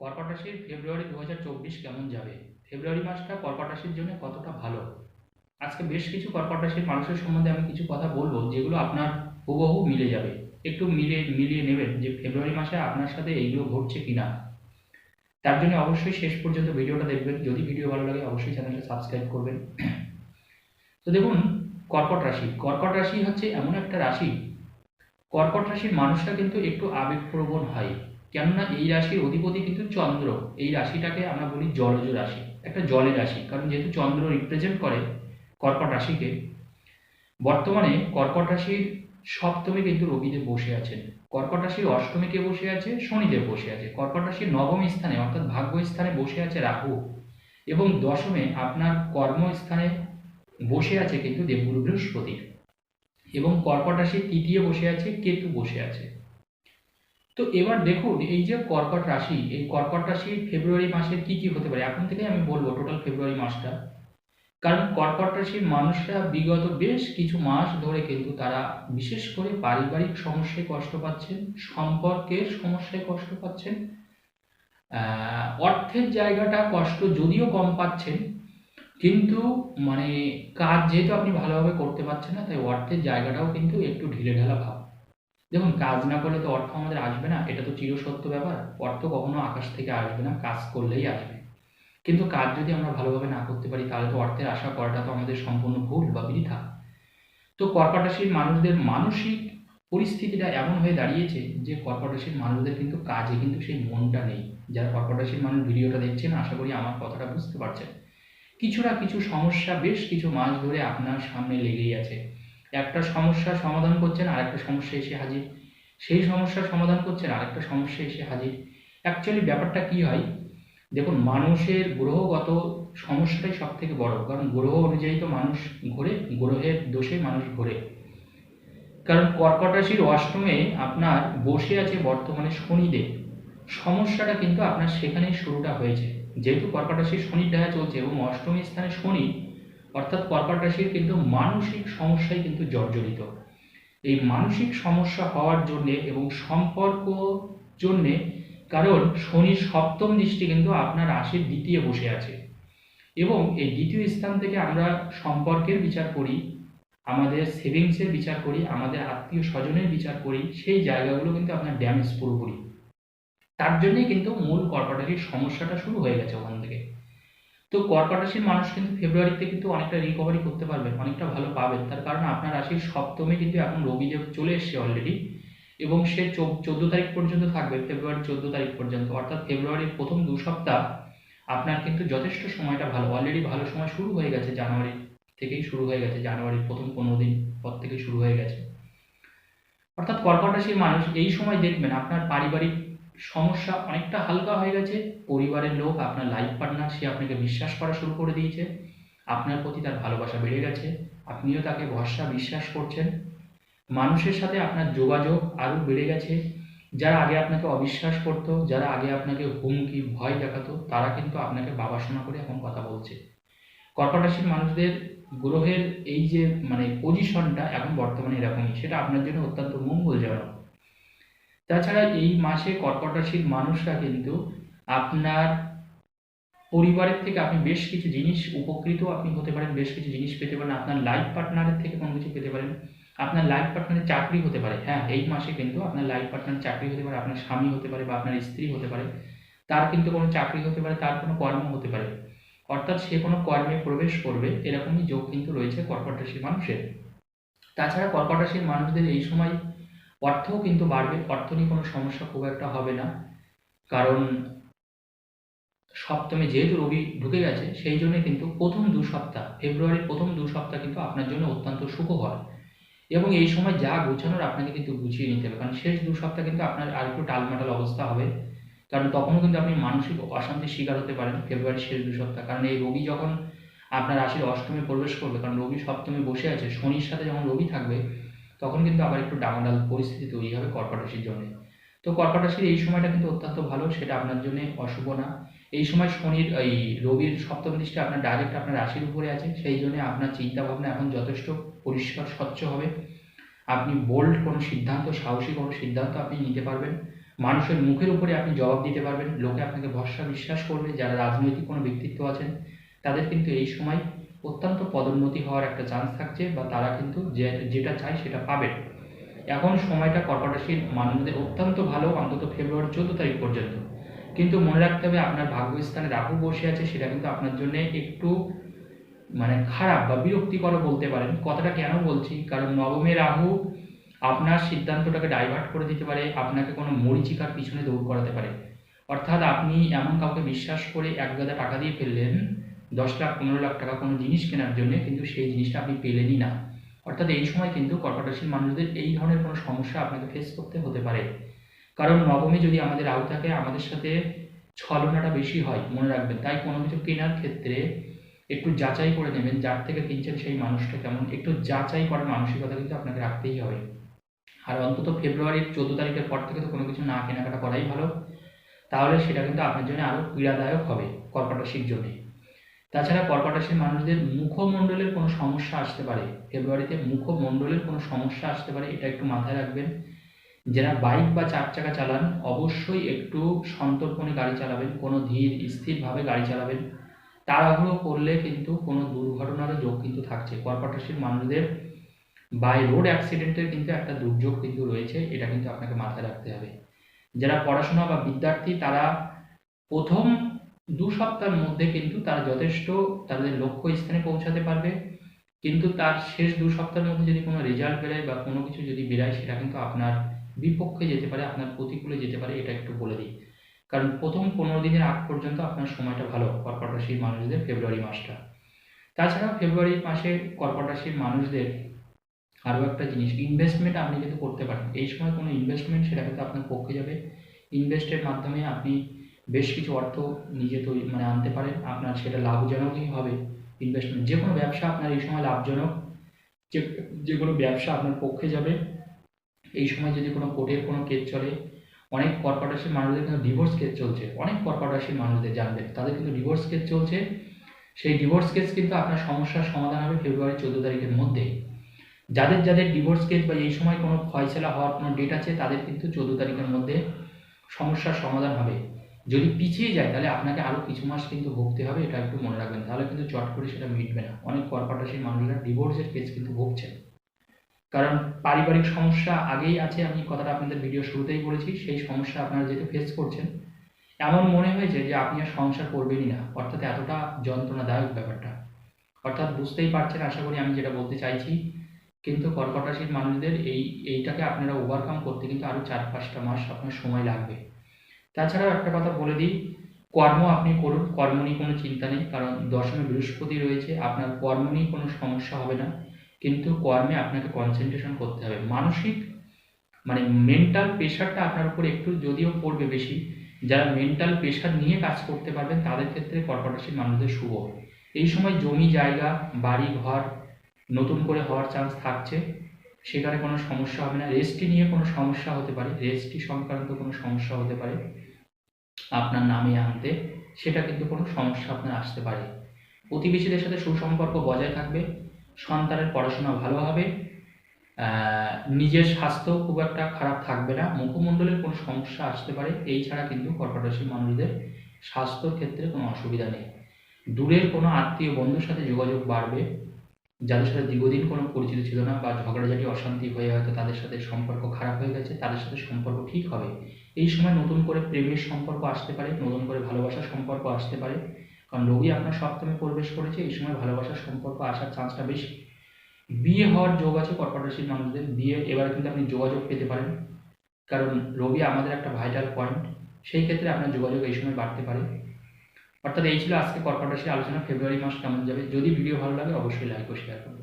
কর্কট রাশির ফেব্রুয়ারি দু হাজার চব্বিশ কেমন যাবে? ফেব্রুয়ারি মাসটা কর্কট রাশির জন্য কতটা ভালো? আজকে বেশ কিছু কর্কট রাশির মানুষের সম্বন্ধে আমি কিছু কথা বলব, যেগুলো আপনার হুবহু মিলে যাবে। একটু মিলে, মিলিয়ে নেবেন যে ফেব্রুয়ারি মাসে আপনার সাথে এইগুলো ঘটছে কিনা। তার জন্য অবশ্যই শেষ পর্যন্ত ভিডিওটা দেখবেন। যদি ভিডিও ভালো লাগে, অবশ্যই চ্যানেলটা সাবস্ক্রাইব করবেন। তো দেখুন, কর্কট রাশি। কর্কট রাশি হচ্ছে এমন একটা রাশি। কর্কট রাশির মানুষরা কিন্তু একটু আবেগপ্রবণ হয়। কেননা এই রাশির অধিপতি কিন্তু চন্দ্র। এই রাশিটাকে আমরা বলি জলজ রাশি, একটা জলের রাশি। কারণ যেহেতু চন্দ্র রিপ্রেজেন্ট করে কর্কট রাশিকে, বর্তমানে কর্কট রাশির সপ্তমে কিন্তু রবিদেব বসে আছেন কর্কট রাশির অষ্টমে কে বসে আছে? শনিদেব বসে আছে। কর্কট রাশির নবম স্থানে, অর্থাৎ ভাগ্য স্থানে বসে আছে রাহু। এবং দশমে আপনার কর্মস্থানে বসে আছে কিন্তু দেবগুরু বৃহস্পতি। এবং কর্কট রাশির তৃতীয় বসে আছে, কেতু বসে আছে। তো এবার দেখুন, এই যে কর্কট রাশি, এই কর্কট রাশি ফেব্রুয়ারি মাসের কি কি হতে পারে? এখন থেকে আমি বলব টোটাল ফেব্রুয়ারি মাসটা। কারণ কর্কট রাশির মানুষরা বিগত বেশ কিছু মাস ধরে কিন্তু তারা বিশেষ করে পারিবারিক সমস্যায় কষ্ট পাচ্ছেন, সম্পর্কের সমস্যায় কষ্ট পাচ্ছেন অর্থের জায়গাটা কষ্ট যদিও কম পাচ্ছেন, কিন্তু মানে কাজ যেহেতু আপনি ভালোভাবে করতে পারছেন না, তাই অর্থের জায়গাটাও কিন্তু একটু ঢিলেঢালা ভাব। দেখুন, কাজ না করলে তো অর্থ আমাদের আসবে না। এটা তো চিরসত্য ব্যাপার। অর্থ কখনো আকাশ থেকে আসবে না, কাজ করলেই আসবে। কিন্তু কাজ যদি আমরা ভালোভাবে না করতে পারি, তাহলে তো অর্থের আশা করাটা তো আমাদের সম্পূর্ণ ভুল বা বৃথা। তো কর্কট মানুষদের মানসিক পরিস্থিতিটা এমন হয়ে দাঁড়িয়েছে যে কর্কট মানুষদের কিন্তু কাজে কিন্তু সেই মনটা নেই। যারা কর্কট মানুষ ভিডিওটা দেখছেন, আশা করি আমার কথাটা বুঝতে পারছেন। কিছু না কিছু সমস্যা, বেশ কিছু মাস ধরে আপনার সামনে লেগেই আছে। একটা সমস্যার সমাধান করছেন আর একটা সমস্যা এসে হাজির। সেই সমস্যার সমাধান করছেন আর একটা সমস্যা এসে হাজির। অ্যাকচুয়ালি ব্যাপারটা কি হয়? দেখুন, মানুষের গ্রহগত সমস্যাটাই সব থেকে বড়। কারণ গ্রহ অনুযায়ী তো মানুষ ঘোরে, গ্রহের দোষে মানুষ ঘোরে। কারণ কর্কট রাশির অষ্টমে আপনার বসে আছে বর্তমানে শনিদেব। সমস্যাটা কিন্তু আপনার সেখানেই শুরুটা হয়েছে। যেহেতু কর্কট রাশির শনির দেখা চলছে এবং অষ্টমী স্থানে শনি অর্থাৎ কর্কট রাশির কিন্তু মানসিক সমস্যায় কিন্তু জর্জরিত। এই মানসিক সমস্যা হওয়ার জন্যে এবং সম্পর্ক জন্যে কারণ শনির সপ্তম দৃষ্টি কিন্তু আপনার রাশির দ্বিতীয় বসে আছে। এবং এই দ্বিতীয় স্থান থেকে আমরা সম্পর্কের বিচার করি, আমাদের সেভিংসের বিচার করি, আমাদের আত্মীয় স্বজনের বিচার করি, সেই জায়গাগুলো কিন্তু আপনার ড্যামেজ পুরোপুরি। তার জন্যই কিন্তু মূল কর্কট রাশির সমস্যাটা শুরু হয়ে গেছে ওখান থেকে। তো কর্কট রাশির মানুষ কিন্তু ফেব্রুয়ারিতে কিন্তু অনেকটা রিকভারি করতে পারবেন, অনেকটা ভালো পাবেন। তার কারণ আপনার রাশির সপ্তমে কিন্তু এখন রবিদেব চলে এসছে অলরেডি এবং সে চোদ্দ তারিখ পর্যন্ত থাকবে, ফেব্রুয়ারি চোদ্দ তারিখ পর্যন্ত। অর্থাৎ ফেব্রুয়ারির প্রথম দু সপ্তাহ আপনার কিন্তু যথেষ্ট সময়টা ভালো অলরেডি ভালো সময় শুরু হয়ে গেছে জানুয়ারি থেকেই শুরু হয়ে গেছে, জানুয়ারির প্রথম পনেরো দিন পর থেকে শুরু হয়ে গেছে। অর্থাৎ কর্কট রাশির মানুষ এই সময় দেখবেন আপনার পারিবারিক সমস্যা অনেকটা হালকা হয়ে গেছে। পরিবারের লোক, আপনার লাইফ পার্টনার সে আপনাকে বিশ্বাস করা শুরু করে দিয়েছে। আপনার প্রতি তার ভালোবাসা বেড়ে গেছে। আপনিও তাকে ভরসা বিশ্বাস করছেন। মানুষের সাথে আপনার যোগাযোগ আরও বেড়ে গেছে। যারা আগে আপনাকে অবিশ্বাস করতো, যারা আগে আপনাকে হুমকি, ভয় দেখাতো, তারা কিন্তু আপনাকে বাবা শোনা করে এখন কথা বলছে। কর্কট রাশির মানুষদের গ্রহের এই যে মানে পজিশনটা এখন বর্তমানে এরকমই, সেটা আপনার জন্য অত্যন্ত মঙ্গলজনক। তাছাড়া এই মাসে কর্কট রাশির মানুষরা কিন্তু আপনার পরিবারের থেকে আপনি বেশ কিছু জিনিস উপকৃত, আপনি হতে পারেন, বেশ কিছু জিনিস পেতে পারেন। আপনার লাইফ পার্টনারের থেকে কোনো কিছু পেতে পারেন। আপনার লাইফ পার্টনারের চাকরি হতে পারে। হ্যাঁ এই মাসে কিন্তু আপনার লাইফ পার্টনার চাকরি হতে পারে, আপনার স্বামী হতে পারে বা আপনার স্ত্রী হতে পারে। তার কিন্তু কোনো চাকরি হতে পারে, তার কোনো কর্ম হতে পারে। অর্থাৎ সে কোনো কর্মে প্রবেশ করবে, এরকমই যোগ কিন্তু রয়েছে কর্কট রাশির মানুষের। তাছাড়া কর্কট রাশির মানুষদের এই সময় অর্থও কিন্তু বাড়বে, অর্থ নিয়ে কোনো সমস্যা খুব একটা হবে না। কারণ সপ্তমে যেহেতু রবি ঢুকে গেছে, সেই জন্য কিন্তু প্রথম দু সপ্তাহ, ফেব্রুয়ারির প্রথম দু সপ্তাহ কিন্তু আপনার জন্য অত্যন্ত সুখকর এবং এই সময় যা গোছানোর আপনাকে কিন্তু গুছিয়ে নিতে হবে। কারণ শেষ দু সপ্তাহ কিন্তু আপনার আর একটু টালমাটাল অবস্থা হবে। কারণ তখনও কিন্তু আপনি মানসিক অশান্তির শিকার হতে পারেন ফেব্রুয়ারির শেষ দু সপ্তাহ। কারণ এই রবি যখন আপনার রাশির অষ্টমে প্রবেশ করবে, কারণ রবি সপ্তমে বসে আছে, শনির সাথে যখন রবি থাকবে তখন কিন্তু আবার একটু ডামাডাল পরিস্থিতি তৈরি হবে কর্কট রাশির জন্য। তো কর্কট রাশির এই সময়টা কিন্তু অত্যন্ত ভালো, সেটা আপনার জন্য অশুভ না। এই সময় শনির, এই রবির সপ্তম দৃষ্টি আপনার ডাইরেক্ট আপনার রাশির উপরে আছে, সেই জন্য আপনার চিন্তা ভাবনা এখন যথেষ্ট পরিষ্কার, স্বচ্ছ হবে। আপনি বোল্ড কোনো সিদ্ধান্ত, সাহসী কোনো সিদ্ধান্ত আপনি নিতে পারবেন। মানুষের মুখের উপরে আপনি জবাব দিতে পারবেন। লোকে আপনাকে ভরসা বিশ্বাস করবে। যারা রাজনৈতিক কোনো ব্যক্তিত্ব আছেন, তাদের কিন্তু এই সময় অত্যন্ত পদোন্নতি হওয়ার একটা চান্স থাকছে বা তারা কিন্তু যে, যেটা চায় সেটা পাবেন এখন সময়টা কর্কট মানুষদের অত্যন্ত ভালো, অন্তত ফেব্রুয়ারি চোদ্দ তারিখ পর্যন্ত। কিন্তু মনে রাখতে হবে আপনার ভাগ্যস্থানে রাহু বসে আছে, সেটা কিন্তু আপনার জন্য একটু মানে খারাপ বা বিরক্তিকর বলতে পারেন। কথাটা কেন বলছি? কারণ নবমে রাহু আপনার সিদ্ধান্তটাকে ডাইভার্ট করে দিতে পারে, আপনাকে কোনো মরিচিকার পিছনে দৌড় করাতে পারে। অর্থাৎ আপনি এমন কাউকে বিশ্বাস করে এক গাদা টাকা দিয়ে ফেললেন দশ লাখ, পনেরো লাখ টাকা কোনো জিনিস কেনার জন্য কিন্তু সেই জিনিসটা আপনি পেলেনই না। অর্থাৎ এই সময় কিন্তু কর্কট রাশির মানুষদের এই ধরনের কোনো সমস্যা আপনাকে ফেস করতে হতে পারে। কারণ নবমী যদি আমাদের থাকে, আমাদের সাথে ছলনাটা বেশি হয়, মনে রাখবেন। তাই কোনো কিছু কেনার ক্ষেত্রে একটু যাচাই করে নেবেন, যার থেকে কিনছেন সেই মানুষটা কেমন। একটু যাচাই করার মানসিকতা কিন্তু আপনাকে রাখতেই হবে। আর অন্তত ফেব্রুয়ারির চোদ্দ তারিখের পর থেকে তো কোনো কিছু না কেনাকাটা করাই ভালো। তাহলে সেটা কিন্তু আপনার জন্য আরও পীড়াদায়ক হবে কর্কট রাশির জন্য। তাছাড়া কর্কটাশির মানুষদের মুখমণ্ডলের কোনো সমস্যা আসতে পারে। ফেব্রুয়ারিতে মুখমণ্ডলের কোনো সমস্যা আসতে পারে, এটা একটু মাথায় রাখবেন। যারা বাইক বা চার চাকা চালান, অবশ্যই একটু সন্তর্পণে গাড়ি চালাবেন, কোনো ধীর, স্থিরভাবে গাড়ি চালাবেন। তাড়াহুড়ো করলে কিন্তু কোনো দুর্ঘটনারও যোগ কিন্তু থাকছে। কর্কটাশির মানুষদের বাই রোড অ্যাক্সিডেন্টের কিন্তু একটা দুর্যোগ কিন্তু রয়েছে, এটা কিন্তু আপনাকে মাথায় রাখতে হবে। যারা পড়াশোনা বা বিদ্যার্থী, তারা প্রথম দু সপ্তাহের মধ্যে কিন্তু তারা যথেষ্ট তাদের লক্ষ্য স্থানে পৌঁছাতে পারবে। কিন্তু তার শেষ দু সপ্তাহের মধ্যে যদি কোনো রেজাল্ট বেরোয় বা কোনো কিছু যদি বেরোয়, সেটা কিন্তু আপনার বিপক্ষে যেতে পারে, আপনার প্রতিকূলে যেতে পারে, এটা একটু বলে দিই। কারণ প্রথম পনেরো দিনের আগ পর্যন্ত আপনার সময়টা ভালো কর্কট রাশির মানুষদের ফেব্রুয়ারি মাসটা। তাছাড়া ফেব্রুয়ারি মাসে কর্কট রাশির মানুষদের আরও একটা জিনিস ইনভেস্টমেন্ট আপনি কিন্তু করতে পারেন, এই সময় কোনো ইনভেস্টমেন্ট সেটা কিন্তু আপনার পক্ষে যাবে। ইনভেস্টের মাধ্যমে আপনি বেশ কিছু অর্থ নিজে তৈরি মানে আনতে পারেন। আপনার সেটা লাভজনকই হবে। ইনভেস্টমেন্ট যে কোনো ব্যবসা আপনার এই সময় লাভজনক। যে যে কোনো ব্যবসা আপনার পক্ষে যাবে। এই সময় যদি কোনো কোর্টের কোনো কেস চলে, অনেক কর্কট রাশির মানুষদের কিন্তু ডিভোর্স কেস চলছে। অনেক কর্কট রাশির মানুষদের জানবেন। তাদের কিন্তু ডিভোর্স কেস চলছে। সেই ডিভোর্স কেস কিন্তু আপনার সমস্যার সমাধান হবে ফেব্রুয়ারি চোদ্দ তারিখের মধ্যে। যাদের যাদের ডিভোর্স কেস বা এই সময় কোনো ফয়সলা হওয়ার কোনো ডেট আছে, তাদের কিন্তু চোদ্দ তারিখের মধ্যে সমস্যার সমাধান হবে। যদি পিছিয়ে যায়, তাহলে আপনাকে আরও কিছু মাস কিন্তু ভুগতে হবে, এটা একটু মনে রাখবেন। তাহলে কিন্তু চট করে সেটা মিটবে না। অনেক কর্কট রাশির মানুষরা ডিভোর্সের কেস কিন্তু ভুগছেন কারণ পারিবারিক সমস্যা আগেই আছে, আমি কথাটা আপনাদের ভিডিও শুরুতেই বলেছি, সেই সমস্যা আপনারা যেহেতু ফেস করছেন, এমন মনে হয়েছে যে আপনি আর সংসার করবেনই না। অর্থাৎ এতটা যন্ত্রণাদায়ক ব্যাপারটা। অর্থাৎ বুঝতেই পারছেন, আশা করি আমি যেটা বলতে চাইছি, কিন্তু কর্কট রাশির মানুষদের এই, এইটাকে আপনারা ওভারকাম করতে কিন্তু আরও চার পাঁচটা মাস আপনার সময় লাগবে। তাছাড়াও একটা কথা বলে দিই, কর্ম আপনি করুন কর্ম নিয়ে কোনো চিন্তা নেই, কারণ দশমে বৃহস্পতি রয়েছে, আপনার কর্ম নিয়ে কোনো সমস্যা হবে না, কিন্তু কর্মে আপনাকে কনসেন্ট্রেশন করতে হবে। মানসিক মানে মেন্টাল প্রেশারটা আপনার উপর একটু যদিও পড়বে বেশি, যারা মেন্টাল প্রেশার নিয়ে কাজ করতে পারবেন, তাদের ক্ষেত্রে কর্কট মানুষদের শুভ। এই সময় জমি, জায়গা, বাড়ি, ঘর, নতুন করে হওয়ার চান্স থাকছে। সেখানে কোনো সমস্যা হবে না। রেজিস্ট্রি নিয়ে কোনো সমস্যা হতে পারে। রেজিস্ট্রি সংক্রান্ত কোনো সমস্যা হতে পারে। আপনার নামে আনতে। সেটা কিন্তু কোনো সমস্যা আপনার আসতে পারে। প্রতিবেশীদের সাথে সুসম্পর্ক বজায় থাকবে। সন্তানের পড়াশোনা ভালো হবে। নিজের স্বাস্থ্য খুব একটা খারাপ থাকবে না। মুখমণ্ডলের কোনো সমস্যা আসতে পারে। এই ছাড়া কিন্তু কর্কট রাশির মানুষদের স্বাস্থ্যর ক্ষেত্রে কোনো অসুবিধা নেই। দূরের কোনো আত্মীয় বন্ধুর সাথে যোগাযোগ বাড়বে। যাদের সাথে দীর্ঘদিন কোনো পরিচিত ছিল না বা ঝগড়াঝাটি, অশান্তি হয়ে হয়তো তাদের সাথে সম্পর্ক খারাপ হয়ে গেছে, তাদের সাথে সম্পর্ক ঠিক হবে। এই সময় নতুন করে প্রেমের সম্পর্ক আসতে পারে, নতুন করে ভালোবাসার সম্পর্ক আসতে পারে। কারণ রবি আপনার সপ্তমে প্রবেশ করেছে, এই সময় ভালোবাসার সম্পর্ক আসার চান্সটা বেশি। বিয়ে হওয়ার যোগ আছে কর্কট রাশির মানুষদের। বিয়ে, এবার কিন্তু আপনি যোগাযোগ পেতে পারেন। কারণ রবি আমাদের একটা ভাইটাল পয়েন্ট সেই ক্ষেত্রে আপনার যোগাযোগ এই সময় বাড়তে পারে। অর্থাৎ এই ছিল আজকে কর্কট রাশির আলোচনা। ফেব্রুয়ারি মাস কেমন যাবে? যদি ভিডিও ভালো লাগে, অবশ্যই লাইক ও শেয়ার করুন।